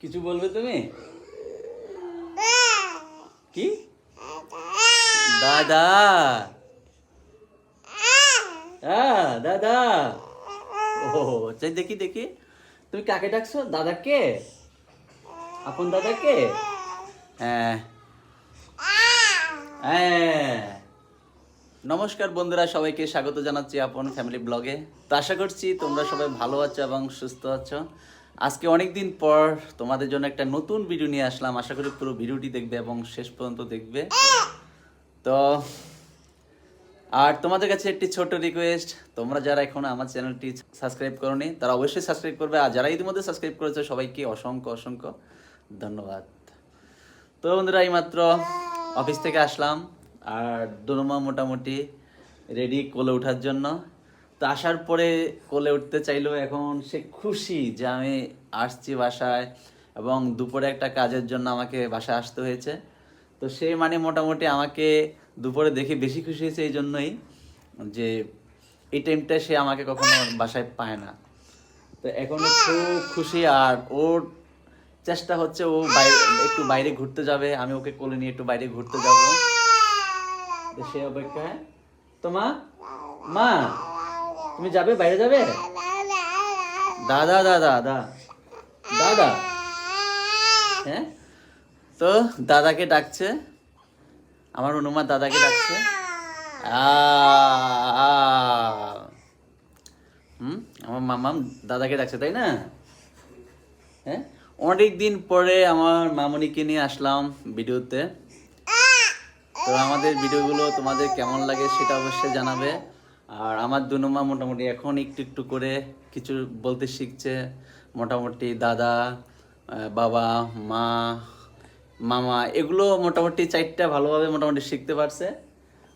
কিছু বলবে তুমি? কি? দাদা। হ্যাঁ দাদা। ও চাই দেখি দেখি। তুমি কাকে ডাকছো? দাদাকে? আপন দাদাকে? হ্যাঁ। হ্যাঁ। নমস্কার বন্ধুরা, সবাইকে স্বাগত জানাচ্ছি আপন ফ্যামিলি ব্লগে তো আশা করছি তোমরা সবাই ভালো আছো এবং সুস্থ আছো। আজকে অনেক দিন পর তোমাদের জন্য একটা নতুন ভিডিও নিয়ে আসলাম। আশা করি পুরো ভিডিওটি দেখবে এবং শেষ পর্যন্ত দেখবে। তো, আর তোমাদের কাছে একটি ছোট রিকোয়েস্ট তোমরা যারা এখন আমার চ্যানেলটি সাবস্ক্রাইব করনি, তারা অবশ্যই সাবস্ক্রাইব করবে। আর যারা ইতিমধ্যে সাবস্ক্রাইব করেছে, সবাইকে অসংখ্য অসংখ্য ধন্যবাদ। তো বন্ধুরা, এইমাত্র অফিস থেকে আসলাম। আর দোনোমা মোটামুটি রেডি কোলে ওঠার জন্য। তো আসার পরে কোলে উঠতে চাইলেও এখন সে খুশি যে আমি আসছি বাসায় এবং দুপুরে একটা কাজের জন্য আমাকে বাসায় আসতে হয়েছে। তো সে মানে মোটামুটি আমাকে দুপুরে দেখে বেশি খুশি হয়েছে এই জন্যই যে এই টাইমটা সে আমাকে কখনো বাসায় পায় না। তো এখন খুব খুশি আর ওর চেষ্টা হচ্ছে ও বাইরে একটু বাইরে ঘুরতে যাবে, আমি ওকে কোলে নিয়ে একটু বাইরে ঘুরতে যাব। সে অপেক্ষায়, তো মা? মা? তুমি যাবে? বাইরে যাবে? দাদা দাদা দাদা দাদা? হ্যাঁ? তো দাদাকে ডাকছে। আমার অনুমা দাদাকে ডাকছে। হুম? আমার মামাম দাদাকে ডাকছে, তাই না? হ্যাঁ? অনেক দিন পরে আমার মামনিকে নিয়ে আসলাম ভিডিওতে। তো আমাদের ভিডিওগুলো তোমাদের কেমন লাগে সেটা অবশ্যই জানাবে। আর আমার দুনুমা মোটামুটি এখন একটু একটু করে কিছু বলতে শিখছে। মোটামুটি দাদা বাবা, মা, মামা, এগুলো মোটামুটি চারটা ভালোভাবে মোটামুটি শিখতে পারছে।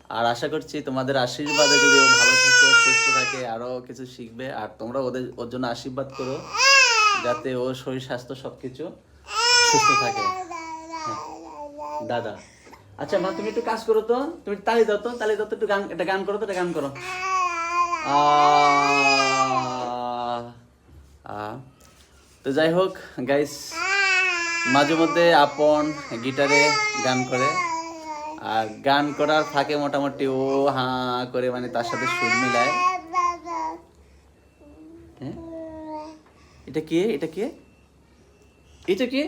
আর আশা করছি তোমাদের আশীর্বাদে যদি ও ভালো থাকে, সুস্থ থাকে আরও কিছু শিখবে। আর তোমরা ওদের, ওর জন্য আশীর্বাদ করো, যাতে ও শরীর স্বাস্থ্য সব কিছু সুস্থ থাকে। হ্যাঁ। দাদা। আচ্ছা মা, তুমি একটু কাজ করো তো। তুমি তালি দাও তো, তালি দাও তো, একটু গান একটা গান করো তো, একটা গান করো। তো যাই হোক গাইস মাঝে মধ্যে আপন গিটারে গান করে। আর গান করার ফাঁকে মোটামুটি ও হাঁ করে মানে তার সাথে সুর মিলায়। হ্যাঁ? এটা কে? এটা কে? এটা কে?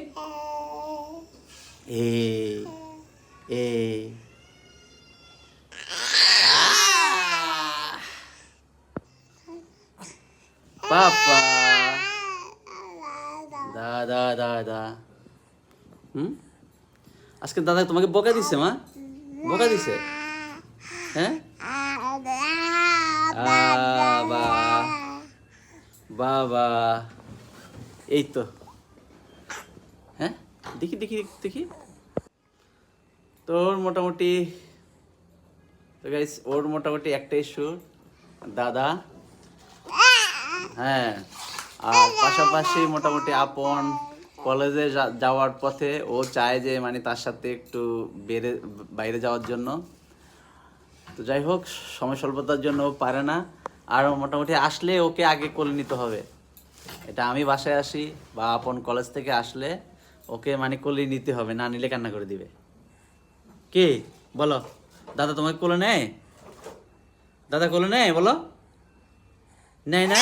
এ। এ পাপা দাদা দাদা হুম আজকে দাদা তোমাকে বকা দিছে, মা? বকা দিছে? হ্যাঁ? বাবা। বাবা। এই তো। হ্যাঁ? দেখি দেখি দেখি। তোর মোটামুটি, তো গাইস ওর মোটামুটি একটাই সুর দাদা। হ্যাঁ আর পাশাপাশি মোটামুটি আপন কলেজে যাওয়ার পথে ও চায় যে মানে তার সাথে একটু বেড়ে, বাইরে যাওয়ার জন্য। তো যাই হোক, সময় স্বল্পতার জন্য ও পারে না। আর মোটামুটি আসলে ওকে আগে কোলে নিতে হবে। এটা আমি বাসায় আসি বা আপন কলেজ থেকে আসলে ওকে মানে কোলে নিতে হবে, না নিলে কান্না করে দিবে। কে? বলো। দাদা তোমাকে কোলে নেয়? দাদা কোলে নেয়? বলো। নেয় না?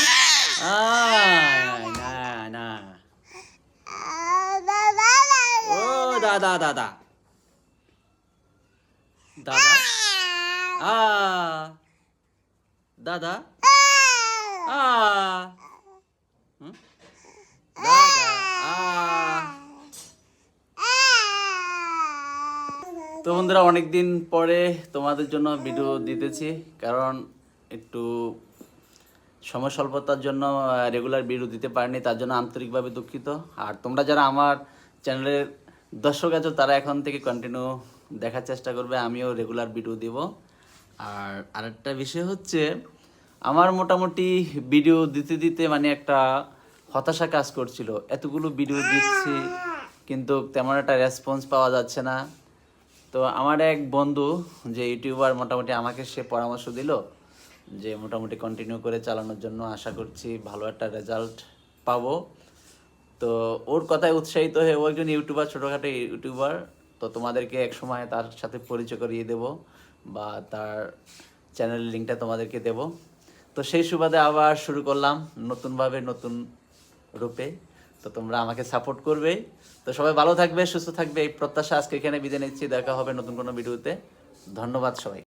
না না ও, দাদা দাদা। দাদা? দাদা আ হুম? দাদা আ তো বন্ধুরা, অনেকদিন পরে তোমাদের জন্য ভিডিও দিতেছি, কারণ একটু সময় স্বল্পতার জন্য রেগুলার ভিডিও দিতে পারিনি, তার জন্য আন্তরিকভাবে দুঃখিত। আর তোমরা যারা আমার চ্যানেলের দর্শক আছো, তারা এখন থেকে কন্টিনিউ দেখার চেষ্টা করবে, আমিও রেগুলার ভিডিও দিব। আর আরেকটা বিষয় হচ্ছে, আমার মোটামুটি ভিডিও দিতে দিতে মানে একটা হতাশা কাজ করছিল। এতগুলো ভিডিও দিচ্ছি, কিন্তু তেমন একটা রেসপন্স পাওয়া যাচ্ছে না। তো আমার এক বন্ধু যে ইউটিউবার মোটামুটি আমাকে সে পরামর্শ দিল যে মোটামুটি কন্টিনিউ করে চালানোর জন্য আশা করছি ভালো একটা রেজাল্ট পাবো। তো ওর কথায় উৎসাহিত হয়ে ও একজন ইউটিউবার, ছোটোখাটো ইউটিউবার। তো তোমাদেরকে এক সময় তার সাথে পরিচয় করিয়ে দেব বা তার চ্যানেলের লিঙ্কটা তোমাদেরকে দেব। তো সেই সুবাদে আবার শুরু করলাম নতুনভাবে নতুন রূপে। তো তোমরা আমাকে সাপোর্ট করবে। তো সবাই ভালো থাকবে, সুস্থ থাকবে, এই প্রত্যাশা আজকে এখানে বিদায় নিচ্ছি, দেখা হবে নতুন কোনো ভিডিওতে। ধন্যবাদ সবাই